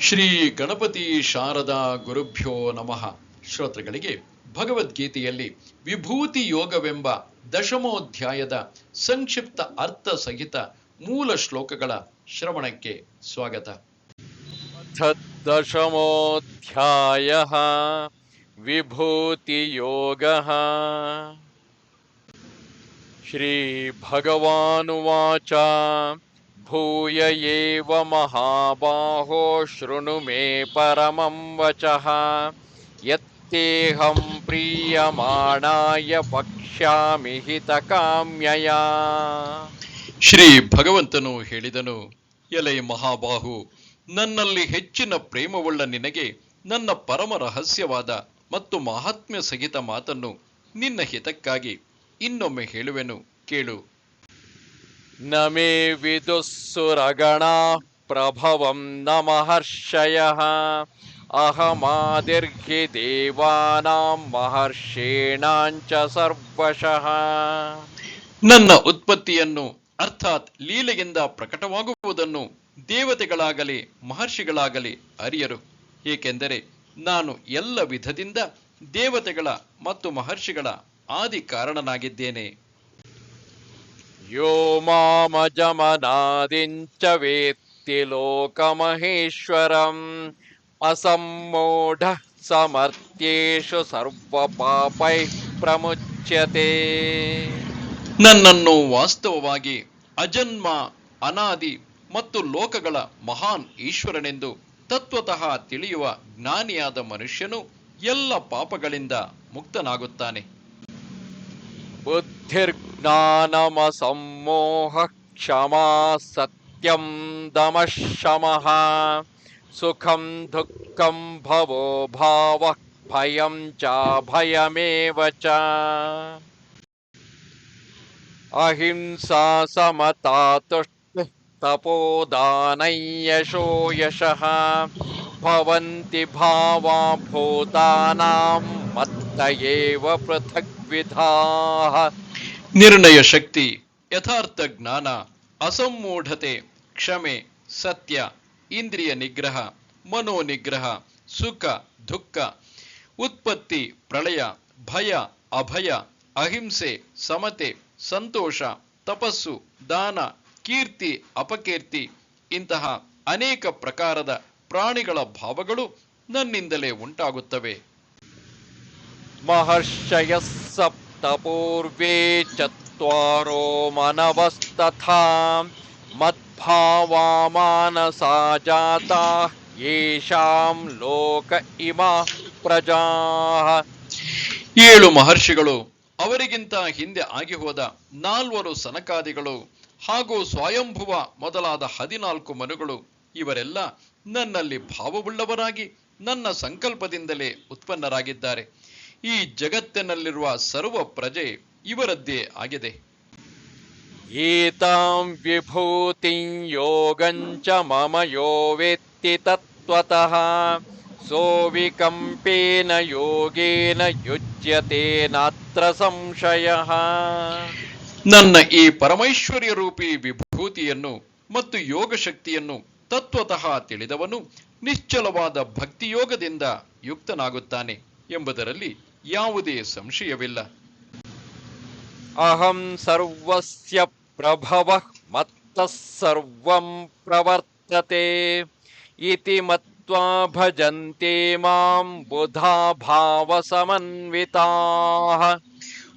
ಶ್ರೀ ಗಣಪತಿ ಶಾರದಾ ಗುರುಭ್ಯೋ ನಮಃ. ಶ್ರೋತೃಗಳಿಗೆ ಭಗವದ್ಗೀತೆಯಲ್ಲಿ ವಿಭೂತಿ ಯೋಗವೆಂಬ ದಶಮೋಧ್ಯಾಯದ ಸಂಕ್ಷಿಪ್ತ ಅರ್ಥ ಸಹಿತ ಮೂಲ ಶ್ಲೋಕಗಳ ಶ್ರವಣಕ್ಕೆ ಸ್ವಾಗತ. ದಶಮೋಧ್ಯಾಯ ವಿಭೂತಿ ಯೋಗ. ಶ್ರೀ ಭಗವಾನುವಾಚಾ भूय एव महाबाहो शृणु मे परमं वचः यत्तेऽहं प्रीयमाणाय वक्ष्यामि हितकाम्यया ಶ್ರೀ ಭಗವಂತನು ಹೇಳಿದನು ಎಲೈ ಮಹಾಬಾಹು ನನ್ನಲ್ಲಿ ಹೆಚ್ಚಿನ ಪ್ರೇಮವುಳ್ಳ ನಿನಗೆ ನನ್ನ ಪರಮ ರಹಸ್ಯವಾದ ಮತ್ತು ಮಹಾತ್ಮ್ಯ ಸಹಿತ ಮಾತನ್ನು ನಿನ್ನ ಹಿತಕ್ಕಾಗಿ ಇನ್ನೊಮ್ಮೆ ಹೇಳುವೆನು ಕೇಳು न मे विदुः सुरगणाः प्रभवं न महर्षयः अहमादिर्हि देवानां महर्षीणाञ्च सर्वशः ನನ್ನ ಉತ್ಪತ್ತಿಯನ್ನು ಅರ್ಥಾತ್ ಲೀಲೆಯಿಂದ ಪ್ರಕಟವಾಗುವುದನ್ನು ದೇವತೆಗಳಾಗಲಿ ಮಹರ್ಷಿಗಳಾಗಲಿ ಅರಿಯರು ಏಕೆಂದರೆ ನಾನು ಎಲ್ಲ ವಿಧದಿಂದ ದೇವತೆಗಳ ಮತ್ತು ಮಹರ್ಷಿಗಳ ಆದಿ ಕಾರಣನಾಗಿದ್ದೇನೆ यो मामजमनादिञ्च वेत्ति लोकमहेश्वरम् असम्मूढः समर्थ्येषु सर्वपापैः प्रमुच्यते ನನ್ನನ್ನು ವಾಸ್ತವವಾಗಿ ಅಜನ್ಮ ಅನಾದಿ ಮತ್ತು ಲೋಕಗಳ ಮಹಾನ್ ಈಶ್ವರನೆಂದು ತತ್ವತಃ ತಿಳಿಯುವ ಜ್ಞಾನಿಯಾದ ಮನುಷ್ಯನು ಎಲ್ಲ ಪಾಪಗಳಿಂದ ಮುಕ್ತನಾಗುತ್ತಾನೆ बुद्धिर्ज्ञानमसम्मोहः क्षमा सत्यं दमः शमः सुखं दुःखं भवो भावः भयं चाभयमेव च। अहिंसा समता तुष्टिः तपोदानयशो यशः, भवन्ति भावा भूतानां ಮತ್ತ ಏವ ಪೃಥಕ್ ವಿಧಾಹ ನಿರ್ಣಯ ಶಕ್ತಿ ಯಥಾರ್ಥ ಜ್ಞಾನ ಅಸಮ್ಮೂಢತೆ ಕ್ಷಮೆ, ಸತ್ಯ, ಇಂದ್ರಿಯ ನಿಗ್ರಹ ಮನೋ ನಿಗ್ರಹ ಸುಖ, ದುಃಖ, ಉತ್ಪತ್ತಿ, ಪ್ರಳಯ, ಭಯ, ಅಭಯ, ಅಹಿಂಸೆ, ಸಮತೆ, ಸಂತೋಷ, ತಪಸ್ಸು, ದಾನ, ಕೀರ್ತಿ, ಅಪಕೀರ್ತಿ, ಇಂತಹ ಅನೇಕ ಪ್ರಕಾರದ ಪ್ರಾಣಿಗಳ ಭಾವಗಳು ನನ್ನಿಂದಲೇ ಉಂಟಾಗುತ್ತವೆ. महर्षयः सप्तपूर्वे चत्वारो मनवस्तथा मद्भावा मानसा जाताः येषां लोक इमाः प्रजाः ಏಳು ಮಹರ್ಷಿಗಳು ಅವರಿಗಿಂತ ಹಿಂದೆ ಆಗಿ ಹೋದ ನಾಲ್ವರು ಸನಕಾದಿಗಳು ಹಾಗೂ ಸ್ವಯಂಭುವ ಮೊದಲಾದ ಹದಿನಾಲ್ಕು ಮನುಗಳು ಇವರೆಲ್ಲ ನನ್ನಲ್ಲಿ ಭಾವವುಳ್ಳವರಾಗಿ ನನ್ನ ಸಂಕಲ್ಪದಿಂದಲೇ ಉತ್ಪನ್ನರಾಗಿದ್ದಾರೆ ಈ ಜಗತ್ತಿನಲ್ಲಿರುವ ಸರ್ವ ಪ್ರಜೆ ಇವರದ್ದೇ ಆಗಿದೆ. ಏತಾಂ ವಿಭೂತಿ ಯೋಗಂಚ ಮಮ ಯೋ ವೇತ್ತಿ ತತ್ವತಃ ಸೋವಿಕಂಪೇನ ಯೋಗೇನ ಯುಜ್ಯತೆ ನಾತ್ರ ಸಂಶಯ. ನನ್ನ ಈ ಪರಮೈಶ್ವರ್ಯ ರೂಪಿ ವಿಭೂತಿಯನ್ನು ಮತ್ತು ಯೋಗ ಶಕ್ತಿಯನ್ನು ತತ್ವತಃ ತಿಳಿದವನು ನಿಶ್ಚಲವಾದ ಭಕ್ತಿಯೋಗದಿಂದ ಯುಕ್ತನಾಗುತ್ತಾನೆ ಎಂಬುದರಲ್ಲಿ ಯಾವುದೇ ಸಂಶಯವಿಲ್ಲ. ಅಹಂ ಸರ್ವಸ್ಯ ಪ್ರಭವ ಮತ್ತಸರ್ವಂ ಪ್ರವರ್ತತೆ. ಇತಿ ಮತ್ವಾ ಭಜಂತೆ ಮಾಂ ಬುಧ ಭಾವ ಸಮನ್ವಿತಾ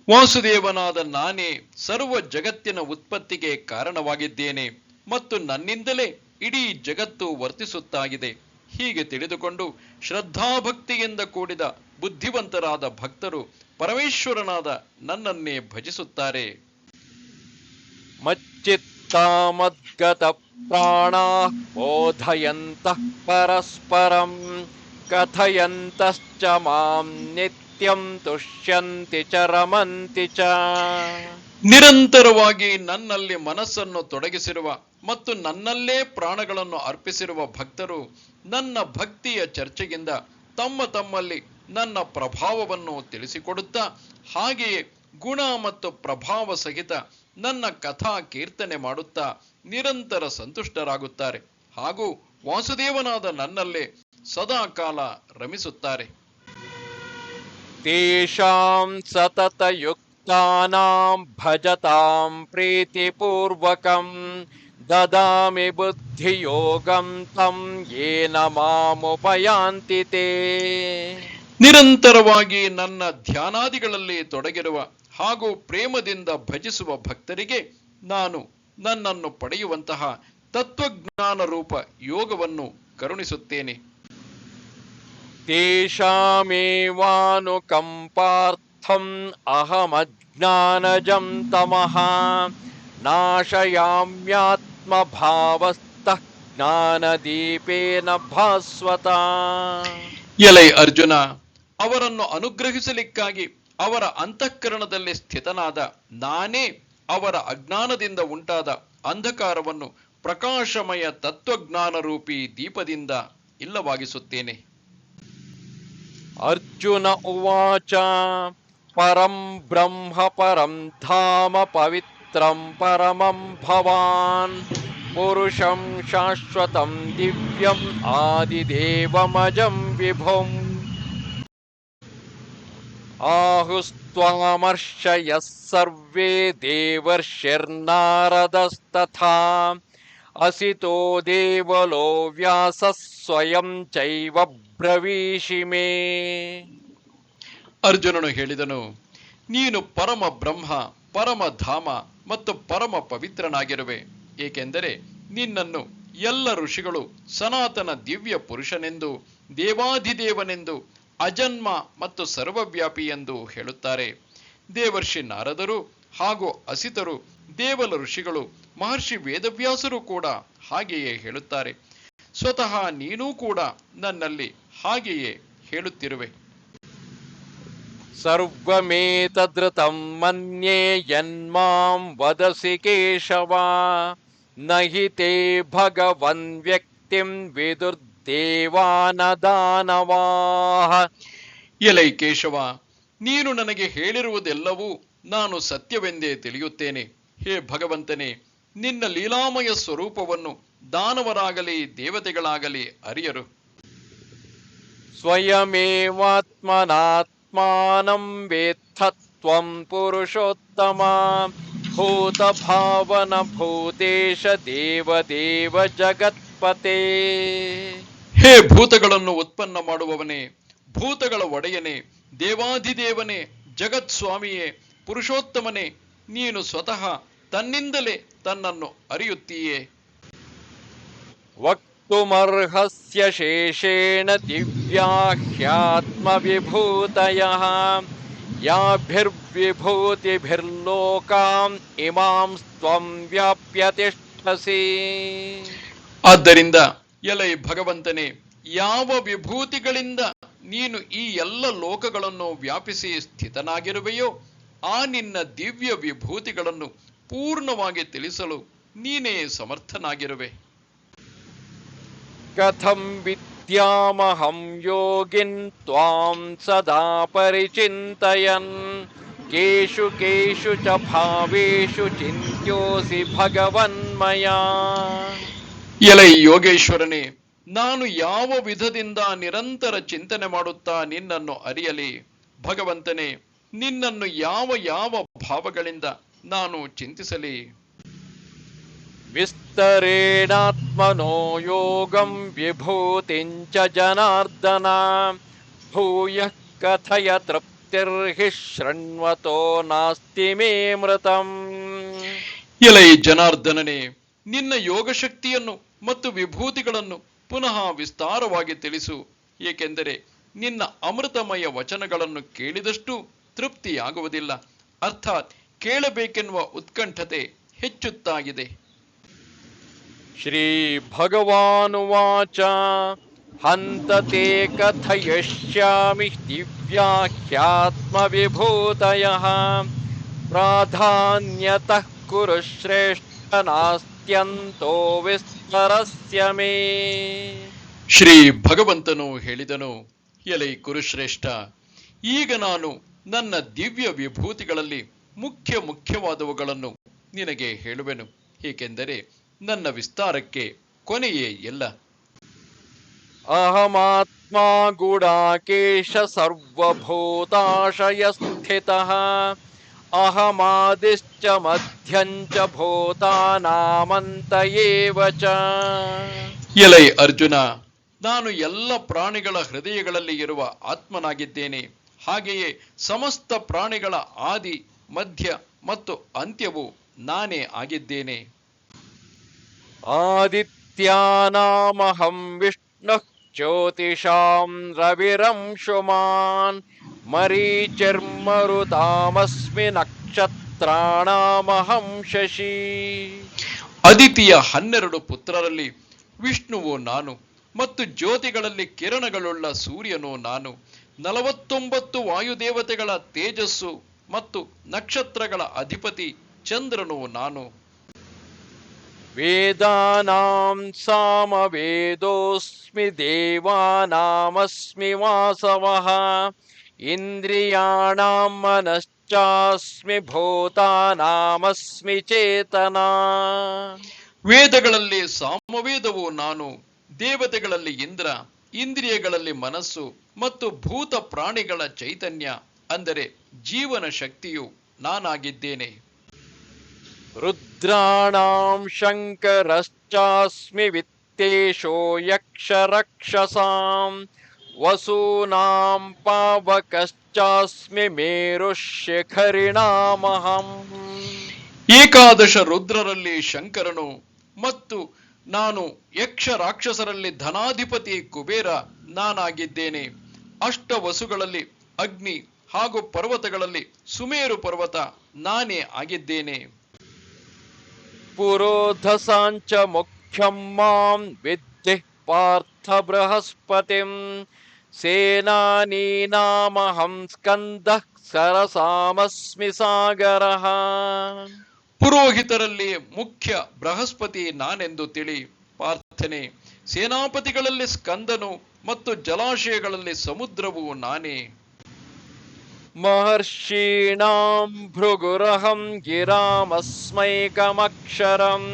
ವಾಸುದೇವನಾದ ನಾನೇ ಸರ್ವ ಜಗತ್ತಿನ ಉತ್ಪತ್ತಿಗೆ ಕಾರಣವಾಗಿದ್ದೇನೆ ಮತ್ತು ನನ್ನಿಂದಲೇ ಇಡೀ ಜಗತ್ತು ವರ್ತಿಸುತ್ತಾಗಿದೆ. ಹೀಗೆ ತಿಳಿದುಕೊಂಡು ಶ್ರದ್ಧಾಭಕ್ತಿಯಿಂದ ಕೂಡಿದ ಬುದ್ಧಿವಂತರಾದ ಭಕ್ತರು ಪರಮೇಶ್ವರನಾದ ನನ್ನನ್ನೇ ಭಜಿಸುತ್ತಾರೆ. ಮಚ್ಚಿತ್ತಾಮದ್ಗತ ಪ್ರಾಣ ಬೋಧಯಂತ ಪರಸ್ಪರಂ ಕಥಯಂತಶ್ಚ ಮಾಂ ನಿತ್ಯಂ ತುಷ್ಯಂತಿ ಚ ರಮಂತಿ ಚ. ನಿರಂತರವಾಗಿ ನನ್ನಲ್ಲಿ ಮನಸ್ಸನ್ನು ತೊಡಗಿಸಿರುವ ಮತ್ತು ನನ್ನಲ್ಲೇ ಪ್ರಾಣಗಳನ್ನು ಅರ್ಪಿಸಿರುವ ಭಕ್ತರು ನನ್ನ ಭಕ್ತಿಯ ಚರ್ಚೆಯಿಂದ ತಮ್ಮ ತಮ್ಮಲ್ಲಿ ನನ್ನ ಪ್ರಭಾವವನ್ನು ತಿಳಿಸಿಕೊಡುತ್ತಾ ಹಾಗೆಯೇ ಗುಣ ಮತ್ತು ಪ್ರಭಾವ ಸಹಿತ ನನ್ನ ಕಥಾ ಕೀರ್ತನೆ ಮಾಡುತ್ತಾ ನಿರಂತರ ಸಂತುಷ್ಟರಾಗುತ್ತಾರೆ. ಹಾಗೂ ವಾಸುದೇವನಾದ ನನ್ನಲ್ಲೇ ಸದಾಕಾಲ ರಮಿಸುತ್ತಾರೆ. ತೇಷಾಂ ಸತತ ಯುಕ್ತಾನಾಂ ಭಜತಾಂ ಪ್ರೀತಿಪೂರ್ವಕಂ ದದಾಮಿ ಬುದ್ಧಿಯೋಗಂ ತಂ ಏನ ಮಾಮುಪಯಾಂತಿ ನಿರಂತರವಾಗಿ ನನ್ನ ಧ್ಯಾನಾದಿಗಳಲ್ಲಿ ತೊಡಗಿರುವ ಹಾಗೂ ಪ್ರೇಮದಿಂದ ಭಜಿಸುವ ಭಕ್ತರಿಗೆ ನಾನು ನನ್ನನ್ನು ಪಡೆಯುವಂತಹ ತತ್ವಜ್ಞಾನ ರೂಪ ಯೋಗವನ್ನು ಕರುಣಿಸುತ್ತೇನೆ. ತೇಷಾಮೇವಾನುಕಂಪಾರ್ಥಂ ಅಹಮಜ್ಞಾನಜಂ ತಮಃ ನಾಶಯಾಮ್ಯಾತ್ಮ ಭಾವಸ್ತಃ ಜ್ಞಾನದೀಪೇನ ಭಾಸ್ವತ. ಎಲೈ ಅರ್ಜುನ ಅವರನ್ನು ಅನುಗ್ರಹಿಸಲಿಕ್ಕಾಗಿ ಅವರ ಅಂತಃಕರಣದಲ್ಲಿ ಸ್ಥಿತನಾದ ನಾನೇ ಅವರ ಅಜ್ಞಾನದಿಂದ ಉಂಟಾದ ಅಂಧಕಾರವನ್ನು ಪ್ರಕಾಶಮಯ ತತ್ವಜ್ಞಾನ ರೂಪಿ ದೀಪದಿಂದ ಇಲ್ಲವಾಗಿಸುತ್ತೇನೆ. ಅರ್ಜುನ ಉವಾಚ, ಪರಂ ಬ್ರಹ್ಮ ಪರಂ ಧಾಮ ಪವಿತ್ರಂ ಪರಮಂ ಭವಾನ್, ಪುರುಷಂ ಶಾಶ್ವತಂ ದಿವ್ಯಂ ಆದಿದೇವಮಜಂ ವಿಭುಂ. आहुस्त्वामर्षयः सर्वे देवर्षिर्नारदस्तथा असितो देवलो व्यासः स्वयं चैव ब्रवीषि मे ಅರ್ಜುನನು ಹೇಳಿದನು ನೀನು ಪರಮ ಬ್ರಹ್ಮ ಪರಮ ಧಾಮ ಮತ್ತು ಪರಮ ಪವಿತ್ರನಾಗಿರುವೆ ಏಕೆಂದರೆ ನಿನ್ನನ್ನು ಎಲ್ಲ ಋಷಿಗಳು ಸನಾತನ ದಿವ್ಯ ಪುರುಷನೆಂದು ದೇವಾಧಿದೇವನೆಂದು ಅಜನ್ಮ ಮತ್ತು ಸರ್ವವ್ಯಾಪಿ ಎಂದು ಹೇಳುತ್ತಾರೆ. ದೇವರ್ಷಿ ನಾರದರು ಹಾಗೂ ಅಸಿತರು, ದೇವಲ ಋಷಿಗಳು, ಮಹರ್ಷಿ ವೇದವ್ಯಾಸರು ಕೂಡ ಹಾಗೆಯೇ ಹೇಳುತ್ತಾರೆ. ಸ್ವತಃ ನೀನೂ ಕೂಡ ನನ್ನಲ್ಲಿ ಹಾಗೆಯೇ ಹೇಳುತ್ತಿರುವೆ. ಸರ್ವಮೇತದೃತಂ ಮನ್ಯೇ ಯನ್ಮಾಂ ವದಸಿ ಕೇಶವ ನಹಿತೆ ಭಗವನ್ ವ್ಯಕ್ತಿಂ ವಿದುರ್ ದೇವಾನ ದಾನವಾಹ ಎಲೈ ಕೇಶವ ನೀನು ನನಗೆ ಹೇಳಿರುವುದೆಲ್ಲವೂ ನಾನು ಸತ್ಯವೆಂದೇ ತಿಳಿಯುತ್ತೇನೆ. ಹೇ ಭಗವಂತನೇ ನಿನ್ನ ಲೀಲಾಮಯ ಸ್ವರೂಪವನ್ನು ದಾನವರಾಗಲಿ ದೇವತೆಗಳಾಗಲಿ ಅರಿಯರು. ಸ್ವಯಮೇವಾತ್ಮನಾತ್ಮಾನಂ ತ್ವಂ ಪುರುಷೋತ್ತಮ. ಭೂತ ಭಾವನ ಭೂತೇಶ ದೇವ ದೇವ ಜಗತ್ಪತೆ. ಹೇ ಭೂತಗಳನ್ನು ಉತ್ಪನ್ನ ಮಾಡುವವನೇ ಭೂತಗಳ ಒಡೆಯನೇ ದೇವಾಧಿದೇವನೇ ಜಗತ್ ಸ್ವಾಮಿಯೇ ಪುರುಷೋತ್ತಮನೇ ನೀನು ಸ್ವತಃ ತನ್ನಿಂದಲೇ ತನ್ನನ್ನು ಅರಿಯುತ್ತೀಯೇ. ವಕ್ತುಮರ್ಹಸ್ಯ ಶೇಷೇಣ ದಿವ್ಯಾಖ್ಯಾತ್ಮ ವಿಭೂತಯ ಯಾಭಿರ್ವಿಭೂತಿಭಿರ್ಲೋಕಾಂ ಇಮಾಂ ಸ್ವಂ ವ್ಯಾಪ್ಯತಿಷ್ಠಸಿ. ಆದ್ದರಿಂದ ಎಲೈ ಭಗವಂತನೇ, ಯಾವ ವಿಭೂತಿಗಳಿಂದ ನೀನು ಈ ಎಲ್ಲ ಲೋಕಗಳನ್ನು ವ್ಯಾಪಿಸಿ ಸ್ಥಿತನಾಗಿರುವೆಯೋ, ಆ ನಿನ್ನ ದಿವ್ಯ ವಿಭೂತಿಗಳನ್ನು ಪೂರ್ಣವಾಗಿ ತಿಳಿಸಲು ನೀನೇ ಸಮರ್ಥನಾಗಿರುವೆ. ಕಥಂ ವಿದ್ಯಾಮಹಂ ಯೋಗಿನ್ ತ್ವಾಂ ಸದಾ ಪರಿಚಿಂತಯನ್. ಕೇಶು ಕೇಶು ಚ ಭಾವೇಶು ಚಿಂತ್ಯೋಸಿ ಭಗವನ್ಮಯಾ. ಎಲೈ ಯೋಗೇಶ್ವರನೇ ನಾನು ಯಾವ ವಿಧದಿಂದ ನಿರಂತರ ಚಿಂತನೆ ಮಾಡುತ್ತಾ ನಿನ್ನನ್ನು ಅರಿಯಲಿ? ಭಗವಂತನೇ ನಿನ್ನನ್ನು ಯಾವ ಯಾವ ಭಾವಗಳಿಂದ ನಾನು ಚಿಂತಿಸಲಿ? ವಿಸ್ತರೆಣಾತ್ಮನೋ ಯೋಗಂ ವಿಭೂತಿಂಚ ಜನಾರ್ದನ ಭೂಯ ಕಥಯ ತೃಪ್ತಿರ್ಹಿ ಶೃಣ್ವತೋ ನಾಸ್ತಿ ಮೇ ಮೃತಂ. ಎಲೈ ಜನಾರ್ದನನೇ ನಿನ್ನ ಯೋಗಶಕ್ತಿಯನ್ನು ಮತ್ತು ವಿಭೂತಿಗಳನ್ನು ಪುನಃ ವಿಸ್ತಾರವಾಗಿ ತಿಳಿಸು. ಏಕೆಂದರೆ ನಿನ್ನ ಅಮೃತಮಯ ವಚನಗಳನ್ನು ಕೇಳಿದಷ್ಟು ತೃಪ್ತಿಯಾಗುವುದಿಲ್ಲ. ಅರ್ಥಾತ್ ಕೇಳಬೇಕೆನ್ನುವ ಉತ್ಕಂಠತೆ ಹೆಚ್ಚುತ್ತಾಗಿದೆ. ಶ್ರೀ ಭಗವಾನುವಾಚ ಹಂತತೆ ಕಥಯಶ್ಯಾಮಿ ದಿವ್ಯಾಖ್ಯಾತ್ಮ ವಿಭೂತಯ ಪ್ರಾಧಾನ್ಯತಃ ಕುರುಶ್ರೇಷ್ಠ ನಾಸ್ತಿ ಅತ್ಯಂತೋ ವಿಸ್ತರಸ್ಯ ಮೇ. ಶ್ರೀ ಭಗವಂತನು ಹೇಳಿದನು ಎಲೆ ಕುರುಶ್ರೇಷ್ಠ ಈಗ ನಾನು ನನ್ನ ದಿವ್ಯ ವಿಭೂತಿಗಳಲ್ಲಿ ಮುಖ್ಯ ಮುಖ್ಯವಾದವುಗಳನ್ನು ನಿನಗೆ ಹೇಳುವೆನು ಏಕೆಂದರೆ ನನ್ನ ವಿಸ್ತಾರಕ್ಕೆ ಕೊನೆಯೇ ಇಲ್ಲ. ಅಹಮಾತ್ಮ ಗುಡಾಕೇಶ ಸರ್ವಭೂತಾಶಯ ಸ್ಥಿತಃ ಅಹಮಾದಿಶ್ಚ ಮಧ್ಯಂಚ ಭೂತಾನಾಮಂತ ಏವಚ ಎಲೈ ಅರ್ಜುನ ನಾನು ಎಲ್ಲ ಪ್ರಾಣಿಗಳ ಹೃದಯಗಳಲ್ಲಿ ಇರುವ ಆತ್ಮನಾಗಿದ್ದೇನೆ. ಹಾಗೆಯೇ ಸಮಸ್ತ ಪ್ರಾಣಿಗಳ ಆದಿ ಮಧ್ಯ ಮತ್ತು ಅಂತ್ಯವು ನಾನೇ ಆಗಿದ್ದೇನೆ. ಆದಿತ್ಯಾನಾಮಹಂ ವಿಷ್ಣು ज्योतिषां रविरंशुमान् मरीचिर्मरुतामस्मि नक्षत्राणामहं शशी ಅದಿತಿಯ ಹನ್ನೆರಡು ಪುತ್ರರಲ್ಲಿ ವಿಷ್ಣುವು ನಾನು ಮತ್ತು ಜ್ಯೋತಿಗಳಲ್ಲಿ ಕಿರಣಗಳುಳ್ಳ ಸೂರ್ಯನು ನಾನು ನಲವತ್ತೊಂಬತ್ತು ವಾಯುದೇವತೆಗಳ ತೇಜಸ್ಸು ಮತ್ತು ನಕ್ಷತ್ರಗಳ ಅಧಿಪತಿ ಚಂದ್ರನು ನಾನು वेदानां सामवेदोऽस्मि देवानामस्मि वासवः इन्द्रियाणां मनश्चास्मि भूतानामस्मि चेतना ವೇದಗಳಲ್ಲಿ ಸಾಮವೇದವು ನಾನು ದೇವತೆಗಳಲ್ಲಿ ಇಂದ್ರ ಇಂದ್ರಿಯಗಳಲ್ಲಿ ಮನಸ್ಸು ಮತ್ತು ಭೂತ ಪ್ರಾಣಿಗಳ ಚೈತನ್ಯ ಅಂದರೆ ಜೀವನ ಶಕ್ತಿಯು ನಾನಾಗಿದ್ದೇನೆ रुद्राणां शङ्करश्चास्मि वित्तेशो यक्षरक्षसां वसूनां पावकश्चास्मि मेरुशिखरिणामहम् ಏಕಾದಶ ರುದ್ರರಲ್ಲಿ ಶಂಕರನು ಮತ್ತು ನಾನು ಯಕ್ಷ ರಾಕ್ಷಸರಲ್ಲಿ ಧನಾಧಿಪತಿ ಕುಬೇರ ನಾನಾಗಿದ್ದೇನೆ ಅಷ್ಟ ವಸುಗಳಲ್ಲಿ ಅಗ್ನಿ ಹಾಗೂ ಪರ್ವತಗಳಲ್ಲಿ ಸುಮೇರು ಪರ್ವತ ನಾನೇ ಆಗಿದ್ದೇನೆ पुरोधसाञ्च मुख्यं मां विद्धिः पार्थ बृहस्पतिं सेनानीनामहं स्कन्दः सरसामस्मि सागरः ಪುರೋಹಿತರಲ್ಲಿ ಮುಖ್ಯ ಬೃಹಸ್ಪತಿ ನಾನೆಂದು ತಿಳಿ ಪಾರ್ಥನೆ ಸೇನಾಪತಿಗಳಲ್ಲಿ ಸ್ಕಂದನು ಮತ್ತು ಜಲಾಶಯಗಳಲ್ಲಿ ಸಮುದ್ರವು ನಾನೇ महर्षीणां भृगुरहं गिरामस्मैकमक्षरं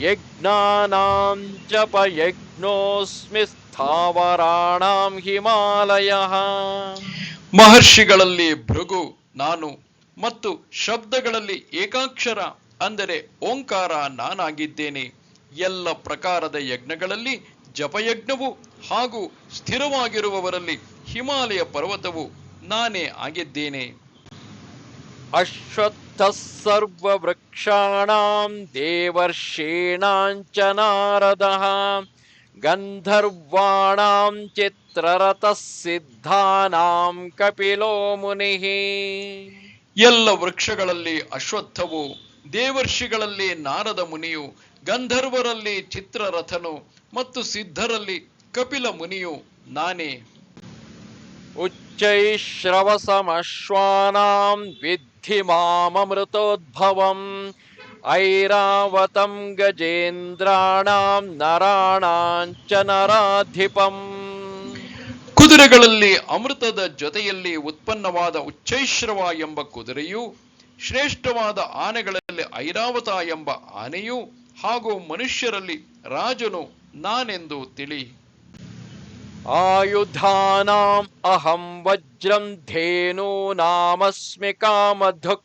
यज्ञानां जपयज्ञोऽस्मि स्थावराणां हिमालयः ಮಹರ್ಷಿಗಳಲ್ಲಿ ಭೃಗು ನಾನು ಮತ್ತು ಶಬ್ದಗಳಲ್ಲಿ ಏಕಾಕ್ಷರ ಅಂದರೆ ಓಂಕಾರ ನಾನಾಗಿದ್ದೇನೆ ಎಲ್ಲ ಪ್ರಕಾರದ ಯಜ್ಞಗಳಲ್ಲಿ ಜಪಯಜ್ಞವು ಹಾಗೂ ಸ್ಥಿರವಾಗಿರುವವರಲ್ಲಿ ಹಿಮಾಲಯ ಪರ್ವತವು ನಾನೇ ಆಗಿದ್ದೇನೆ. ಅಶ್ವತ್ಥ ಅಶ್ವತ್ಥಸರ್ವವೃಕ್ಷಾಣಾಂ ದೇವರ್ಷೇಣಾಂಚ ನಾರದಹ ಗಂಧರ್ವಾಣಾಂ ಚಿತ್ರರಥ ಸಿದ್ಧಾನಾಂ ಕಪಿಲೋ ಮುನಿ ಎಲ್ಲ ವೃಕ್ಷಗಳಲ್ಲಿ ಅಶ್ವತ್ಥವು ದೇವರ್ಷಿಗಳಲ್ಲಿ ನಾರದ ಮುನಿಯು ಗಂಧರ್ವರಲ್ಲಿ ಚಿತ್ರರಥನು ಮತ್ತು ಸಿದ್ಧರಲ್ಲಿ ಕಪಿಲ ಮುನಿಯು ನಾನೇ. उच्चैश्रवसमश्वानां विद्धि माममृतोद्भवम् ऐरावतं गजेन्द्राणां नराणां च नराधिपम् ಕುದುರೆಗಳಲ್ಲಿ ಅಮೃತದ ಜೊತೆಯಲ್ಲಿ ಉತ್ಪನ್ನವಾದ ಉಚ್ಚೈಶ್ರವ ಎಂಬ ಕುದುರೆಯು ಶ್ರೇಷ್ಠವಾದ ಆನೆಗಳಲ್ಲಿ ಐರಾವತ ಎಂಬ ಆನೆಯು ಹಾಗೂ ಮನುಷ್ಯರಲ್ಲಿ ರಾಜನು ನಾನೆಂದು ತಿಳಿ आयुधानाम् अहं वज्रं धेनूनामस्मि कामधुक्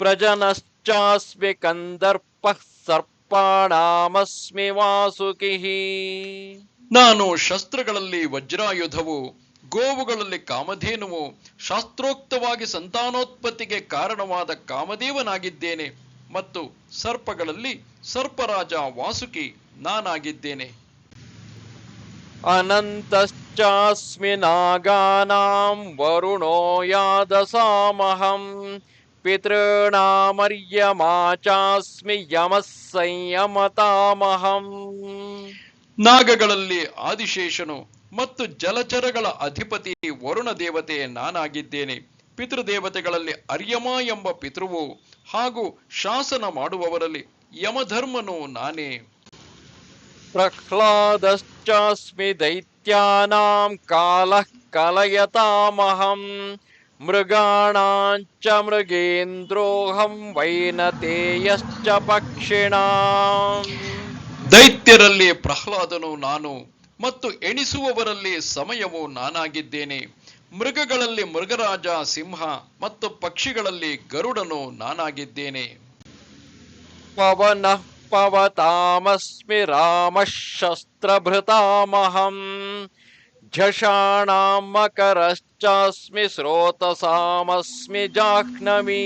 प्रजनश्चास्मि कन्दर्पः सर्पाणामस्मि वासुकिः ನಾನು ಶಸ್ತ್ರಗಳಲ್ಲಿ ವಜ್ರಾಯುಧವು ಗೋವುಗಳಲ್ಲಿ ಕಾಮಧೇನುವು ಶಾಸ್ತ್ರೋಕ್ತವಾಗಿ ಸಂತಾನೋತ್ಪತ್ತಿಗೆ ಕಾರಣವಾದ ಕಾಮದೇವನಾಗಿದ್ದೇನೆ ಮತ್ತು ಸರ್ಪಗಳಲ್ಲಿ ಸರ್ಪರಾಜ ವಾಸುಕಿ ನಾನಾಗಿದ್ದೇನೆ अनन्तश्चास्मि नागानां वरुणो यादसामहं पितॄणामर्यमा चास्मि यमः संयमतामहम् ನಾಗಗಳಲ್ಲಿ ಆದಿಶೇಷನು ಮತ್ತು ಜಲಚರಗಳ ಅಧಿಪತಿ ವರುಣ ದೇವತೆ ನಾನಾಗಿದ್ದೇನೆ ಪಿತೃದೇವತೆಗಳಲ್ಲಿ ಅರ್ಯಮ ಎಂಬ ಪಿತೃವು ಹಾಗೂ ಶಾಸನ ಮಾಡುವವರಲ್ಲಿ ಯಮಧರ್ಮನು ನಾನೇ प्रह्लादश्चास्मि दैत्यानां कालः कलयतामहं मृगाणां च मृगेन्द्रोऽहं वैनतेयश्च पक्षिणाम् ದೈತ್ಯರಲ್ಲಿ ಪ್ರಹ್ಲಾದನು ನಾನು ಮತ್ತು ಎಣಿಸುವವರಲ್ಲಿ ಸಮಯವು ನಾನಾಗಿದ್ದೇನೆ ಮೃಗಗಳಲ್ಲಿ ಮೃಗರಾಜ ಸಿಂಹ ಮತ್ತು ಪಕ್ಷಿಗಳಲ್ಲಿ ಗರುಡನು ನಾನಾಗಿದ್ದೇನೆ पवनः पवतामस्मि रामः शस्त्रभृतामहम् झषाणां मकरश्चास्मि स्रोतसामस्मि जाह्नवी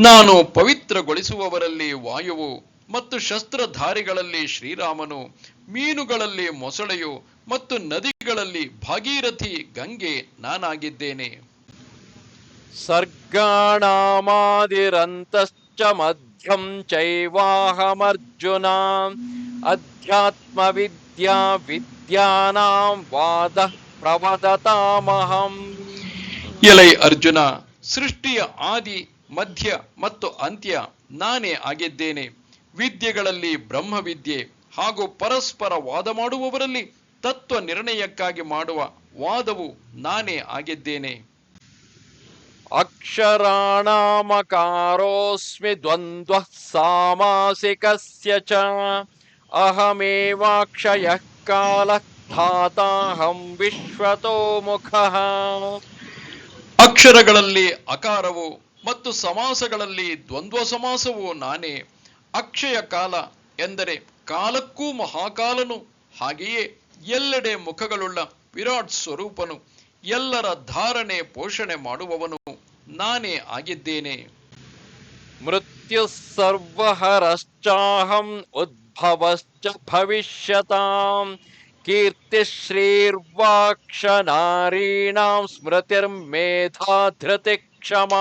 ನಾನು ಪವಿತ್ರಗೊಳಿಸುವವರಲ್ಲಿ ವಾಯುವು ಮತ್ತು ಶಸ್ತ್ರಧಾರಿಗಳಲ್ಲಿ ಶ್ರೀರಾಮನು ಮೀನುಗಳಲ್ಲಿ ಮೊಸಳೆಯು ಮತ್ತು ನದಿಗಳಲ್ಲಿ ಭಾಗೀರಥಿ ಗಂಗೆ ನಾನಾಗಿದ್ದೇನೆ सर्गाणामादिरन्तश्च मध्यं चैवाहमर्जुन अध्यात्मविद्या विद्यानां वादः प्रवदतामहम् ಎಲೈ ಅರ್ಜುನ ಸೃಷ್ಟಿಯ ಆದಿ ಮಧ್ಯ ಮತ್ತು ಅಂತ್ಯ ನಾನೇ ಆಗಿದ್ದೇನೆ ವಿದ್ಯೆಗಳಲ್ಲಿ ಬ್ರಹ್ಮವಿದ್ಯೆ ಹಾಗೂ ಪರಸ್ಪರ ವಾದ ಮಾಡುವವರಲ್ಲಿ ತತ್ವ ನಿರ್ಣಯಕ್ಕಾಗಿ ಮಾಡುವ ವಾದವು ನಾನೇ ಆಗಿದ್ದೇನೆ अक्षराणामकारोऽस्मि द्वन्द्वः सामासिकस्य च अहमेवाक्षयः कालः धाताहं विश्वतो मुखः ಅಕ್ಷರಗಳಲ್ಲಿ ಅಕಾರವು ಮತ್ತು ಸಮಾಸಗಳಲ್ಲಿ ದ್ವಂದ್ವ ಸಮಾಸವು ನಾನೇ ಅಕ್ಷಯ ಕಾಲ ಎಂದರೆ ಕಾಲಕ್ಕೂ ಮಹಾಕಾಲನು ಹಾಗೆಯೇ ಎಲ್ಲೆಡೆ ಮುಖಗಳುಳ್ಳ ವಿರಾಟ್ ಸ್ವರೂಪನು ಎಲ್ಲರ ಧಾರಣೆ ಪೋಷಣೆ ಮಾಡುವವನು ನಾನೇ ಆಗಿದ್ದೇನೆ. ಮೃತ್ಯು ಸರ್ವಹರಶ್ಚಾಹಂ ಉದ್ಭವಶ್ಚ ಭವಿಷ್ಯತಾಂ ಕೀರ್ತಿಶ್ರೀರ್ವಾಕ್ಷ ನಾರೀಣಾಂ ಸ್ಮೃತಿರ್ಮೇಧಾ ಧೃತಿ ಕ್ಷಮ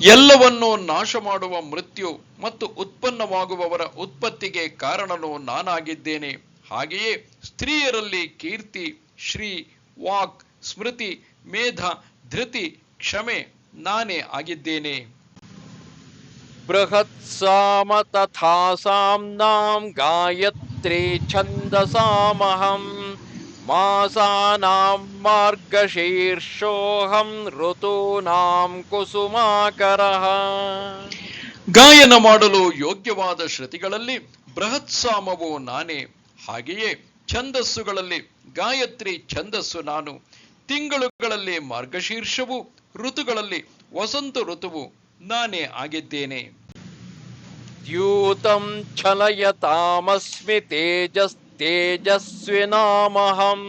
ಎಲ್ಲವನ್ನೂ ನಾಶ ಮಾಡುವ ಮೃತ್ಯು ಮತ್ತು ಉತ್ಪನ್ನವಾಗುವವರ ಉತ್ಪತ್ತಿಗೆ ಕಾರಣನು ನಾನಾಗಿದ್ದೇನೆ. ಹಾಗೆಯೇ ಸ್ತ್ರೀಯರಲ್ಲಿ ಕೀರ್ತಿ ಶ್ರೀ ವಾಕ್ ಸ್ಮೃತಿ ಮೇಧ ಧೃತಿ ಕ್ಷಮೆ ನಾನೇ ಆಗಿದ್ದೇನೆ. ಬೃಹತ್ ಸಾಮ ತಥಾ ಗಾಯತ್ರಿ ಛಂದಸಾಮಹಂ ಮಾಸಾನಾಂ ಮಾರ್ಗಶೀರ್ಷೋಹಂ ಋತೂನಾಂ ಕುಸುಮಾಕರಃ. ಗಾಯನ ಮಾಡಲು ಯೋಗ್ಯವಾದ ಶ್ರುತಿಗಳಲ್ಲಿ ಬೃಹತ್ ಸಾಮವು ನಾನೇ ಹಾಗೆಯೇ ಛಂದಸ್ಸುಗಳಲ್ಲಿ ಗಾಯತ್ರಿ ಛಂದಸ್ಸು ನಾನು ತಿಂಗಳುಗಳಲ್ಲಿ ಮಾರ್ಗಶೀರ್ಷವು ಋತುಗಳಲ್ಲಿ ವಸಂತ ಋತುವು ನಾನೇ ಆಗಿದ್ದೇನೆ. ದ್ಯೂತಂ ಛಲಯತಾಮಸ್ಮಿ ತೇಜಸ್ ತೇಜಸ್ವಿ ನಾಮಹಂ.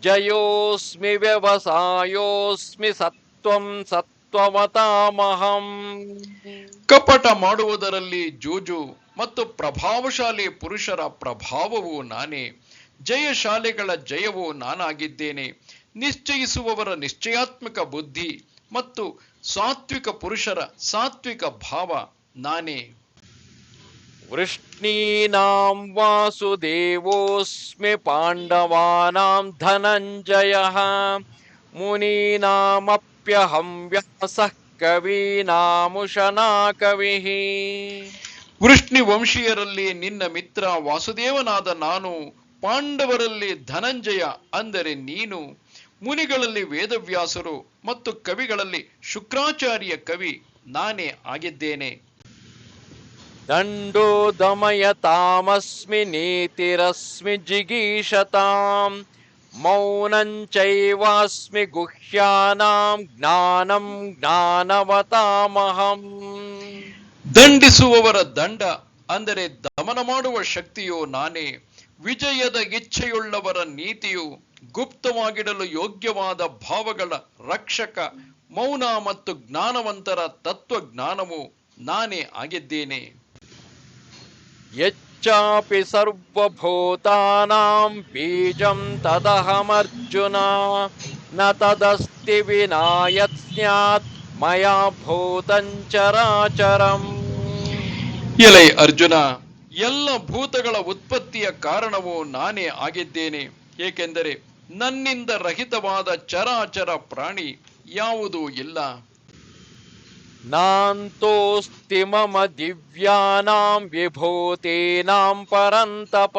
ಜಯೋಸ್ಮಿ ವ್ಯವಸಾಯೋಸ್ಮಿ ಸತ್ವಂ ಸತ್ವಮತಾಮಹಂ ಕಪಟ ಮಾಡುವುದರಲ್ಲಿ ಜೂಜು ಮತ್ತು ಪ್ರಭಾವಶಾಲಿ ಪುರುಷರ ಪ್ರಭಾವವು ನಾನೇ. ಜಯಶಾಲೆಗಳ ಜಯವು ನಾನಾಗಿದ್ದೇನೆ. ನಿಶ್ಚಯಿಸುವವರ ನಿಶ್ಚಯಾತ್ಮಕ ಬುದ್ಧಿ ಮತ್ತು ಸಾತ್ವಿಕ ಪುರುಷರ ಸಾತ್ವಿಕ ಭಾವ ನಾನೇ. ವೃಷ್ಣೀನಾಂ ವಾಸುದೇವೋಸ್ಮಿ ಪಾಂಡವಾನಾಂ ಧನಂಜಯ. ಮುನೀನಾಮಪ್ಯಹಂ ವ್ಯಾಸ ಕವೀನಾಮುಷನಾ ಕವಿ ವೃಷ್ಣಿ ವಂಶೀಯರಲ್ಲಿ ನಿನ್ನ ಮಿತ್ರ ವಾಸುದೇವನಾದ ನಾನು ಪಾಂಡವರಲ್ಲಿ ಧನಂಜಯ ಅಂದರೆ ನೀನು. ಮುನಿಗಳಲ್ಲಿ ವೇದವ್ಯಾಸರು ಮತ್ತು ಕವಿಗಳಲ್ಲಿ ಶುಕ್ರಾಚಾರ್ಯ ಕವಿ ನಾನೇ ಆಗಿದ್ದೇನೆ. ದಂಡೋ ದಮಯ ತಾಮಸ್ಮಿ ನೀತಿರಸ್ಮಿ ಜಿಗೀಷತಾಂ ಮೌನಂಚೈವಾಸ್ಮಿ ಗುಹ್ಯಾನಾಂ ಜ್ಞಾನಂ ಜ್ಞಾನವತಾಮಹಂ. ದಂಡಿಸುವವರ ದಂಡ ಅಂದರೆ ದಮನ ಮಾಡುವ ಶಕ್ತಿಯು ನಾನೇ ವಿಜಯದ ಇಚ್ಛೆಯುಳ್ಳವರ ನೀತಿಯು ಗುಪ್ತವಾಗಿಡಲು ಯೋಗ್ಯವಾದ ಭಾವಗಳ ರಕ್ಷಕ ಮೌನ ಮತ್ತು ಜ್ಞಾನವಂತರ ತತ್ವಜ್ಞಾನವು ನಾನೇ ಆಗಿದ್ದೇನೆ. ಯಚ್ಚಾಪಿ ಸರ್ವಭೂತಾನಾಂ ಬೀಜಂ ತದಹಮರ್ಜುನ ನ ತದಸ್ತಿ ವಿನಾಯತ್ ಸ್ಯಾತ್ ಮಯಾ ಭೂತಂಚರಾಚರಂ ಎಲೈ ಅರ್ಜುನ ಎಲ್ಲ ಭೂತಗಳ ಉತ್ಪತ್ತಿಯ ಕಾರಣವು ನಾನೇ ಆಗಿದ್ದೇನೆ. ಏಕೆಂದರೆ ನನ್ನಿಂದ ರಹಿತವಾದ ಚರಾಚರ ಪ್ರಾಣಿ ಯಾವುದೂ ಇಲ್ಲ. ನಾಂತೋಸ್ತಿ ಮಮ ದಿವ್ಯಾನಾಂ ವಿಭೂತೀನಾಂ ಪರಂತಪ.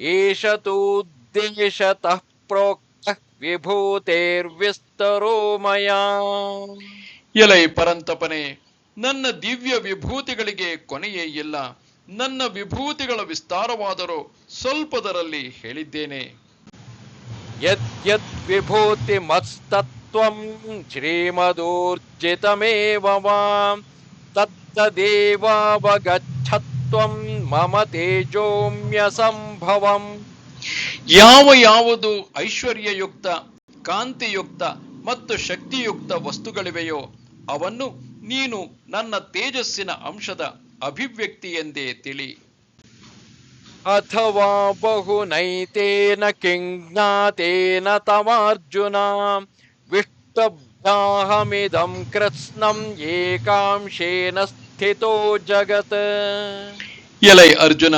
ಏಷ ತೂದ್ದೇಶತಃ ಪ್ರೋಕ್ತ ವಿಭೂತೇರ್ವಿಸ್ತರೋ ಮಯ. ಎಲೈ ಪರಂತಪನೆ ನನ್ನ ದಿವ್ಯ ವಿಭೂತಿಗಳಿಗೆ ಕೊನೆಯೇ ಇಲ್ಲ. ನನ್ನ ವಿಭೂತಿಗಳ ವಿಸ್ತಾರವಾದರೂ ಸ್ವಲ್ಪದರಲ್ಲಿ ಹೇಳಿದ್ದೇನೆ. ಯದ್ಯದ್ ವಿಭೂತಿ ಮತ್ಸ್ತತ್ವಂ तत्तदेवावगच्छत्वं मम तेजोम्यसम्भवम् ಯಾವ ಯಾವುದು ಐಶ್ವರ್ಯಯುಕ್ತ, ಕಾಂತಿಯುಕ್ತ ಮತ್ತು ಶಕ್ತಿಯುಕ್ತ ವಸ್ತುಗಳಿವೆಯೋ ಅವನ್ನು ನೀನು ನನ್ನ ತೇಜಸ್ಸಿನ ಅಂಶದ ಅಭಿವ್ಯಕ್ತಿ ಎಂದೇ ತಿಳಿ. ಅಥವಾ ಬಹುನೈತೇನ ಕಿಂಜ್ಞಾತೇನ ತಮಾರ್ಜುನ ವಿಷ್ಟಬ್ಧಾಹಮಿದಂ ಕೃತ್ಸ್ನಂ ಏಕಾಂಶೇನ ಸ್ಥಿತೋ ಜಗತ್ ಎಲೈ ಅರ್ಜುನ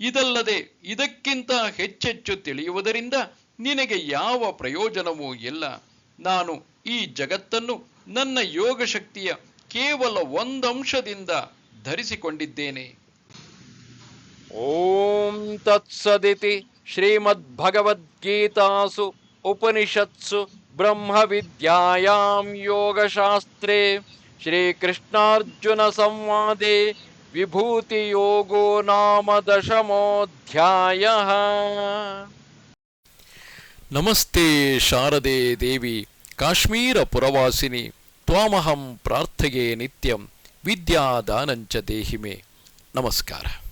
ಇದಲ್ಲದೆ ಇದಕ್ಕಿಂತ ಹೆಚ್ಚೆಚ್ಚು ತಿಳಿಯುವುದರಿಂದ ನಿನಗೆ ಯಾವ ಪ್ರಯೋಜನವೂ ಇಲ್ಲ. ನಾನು ಈ ಜಗತ್ತನ್ನು ನನ್ನ ಯೋಗ ಶಕ್ತಿಯ ಕೇವಲ ಒಂದಂಶದಿಂದ ಧರಿಸಿಕೊಂಡಿದ್ದೇನೆ. ಓಂ ತತ್ಸದಿತಿ ಶ್ರೀಮದ್ಭಗವದ್ಗೀತಾಸು ಉಪನಿಷತ್ಸು ಬ್ರಹ್ಮವಿದ್ಯಾಯಾಂ ಯೋಗಶಾಸ್ತ್ರೇ ಶ್ರೀಕೃಷ್ಣಾರ್ಜುನ ಸಂವಾದೆ ವಿಭೂತಿಯೋಗೋ ನಾಮ ದಶಮೋಧ್ಯಾಯ ನಮಸ್ತೆ ಶಾರದೆ ದೇವಿ ಕಾಶ್ಮೀರ ಪುರವಾಸಿನಿ ತ್ವಾಮಹಂ ಪ್ರಾರ್ಥಗೆ ನಿತ್ಯಂ ವಿದ್ಯಾದಾನಂಚ ದೇಹಿಮೆ ನಮಸ್ಕಾರ